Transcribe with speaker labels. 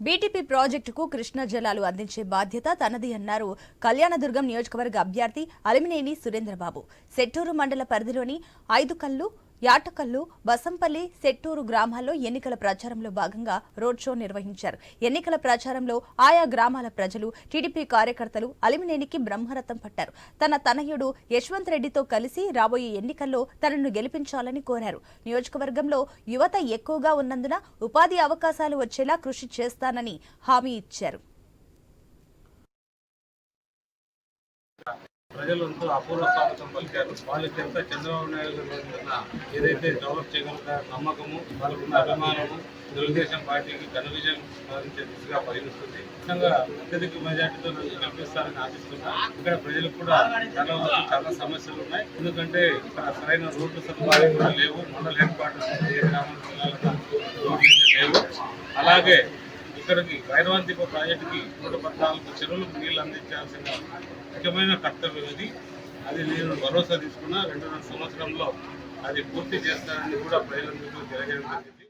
Speaker 1: BTP ప్రాజెక్టుకు కృష్ణా జలాలు అందించే బాధ్యత తనది అన్నారు కళ్యాణదుర్గం నియోజకవర్గ అభ్యర్థి అలిమినేని సురేంద్రబాబు. సెట్టూరు మండల పరిధిలోని ఐదు కళ్ళు యాటకల్లు బసంపల్లి సెట్టూరు గ్రామాల్లో ఎన్నికల ప్రచారంలో భాగంగా రోడ్ షో నిర్వహించారు. ఎన్నికల ప్రచారంలో ఆయా గ్రామాల ప్రజలు టీడీపీ కార్యకర్తలు అలిమినేనికి బ్రహ్మరథం పట్టారు. తన తనయుడు యశ్వంత్ రెడ్డితో కలిసి రాబోయే ఎన్నికల్లో తనను గెలిపించాలని కోరారు. నియోజకవర్గంలో యువత ఎక్కువగా ఉన్నందున ఉపాధి అవకాశాలు వచ్చేలా కృషి చేస్తానని హామీ ఇచ్చారు.
Speaker 2: ప్రజలంతా అపూర్వ స్వాగతం పలికారు. వాళ్ళకి ఎంత చంద్రబాబు నాయుడు మీద ఏదైతే డెవలప్ చేయగల నమ్మకము వాళ్ళకున్న అభిమానము తెలుగుదేశం పార్టీకి ఘన విజయం సాధించే దిశగా పరిగణిస్తుంది ముఖ్యంగా అత్యధిక మెజార్టీతో నన్ను గెలిపిస్తారని ఆశిస్తున్నా. ఇక్కడ ప్రజలకు కూడా చాలా చాలా సమస్యలు ఉన్నాయి. ఎందుకంటే ఇక్కడ సరైన రోడ్లు సదుపాయాలు కూడా లేవు. మండల హెడ్ క్వార్టర్స్ ఏ గ్రామానికి రోడ్లు లేవు. అలాగే ఇక్కడికి భైరవాంతిప ప్రాజెక్టుకి నూట పద్నాలుగు చెరువులకు నీళ్ళు అందించాల్సిన ముఖ్యమైన కర్తవ్యం అది అది నేను భరోసా తీసుకున్న. రెండున్నర సంవత్సరంలో అది పూర్తి చేస్తానని కూడా ప్రజలందరికీ తెలియజేయడం జరిగింది.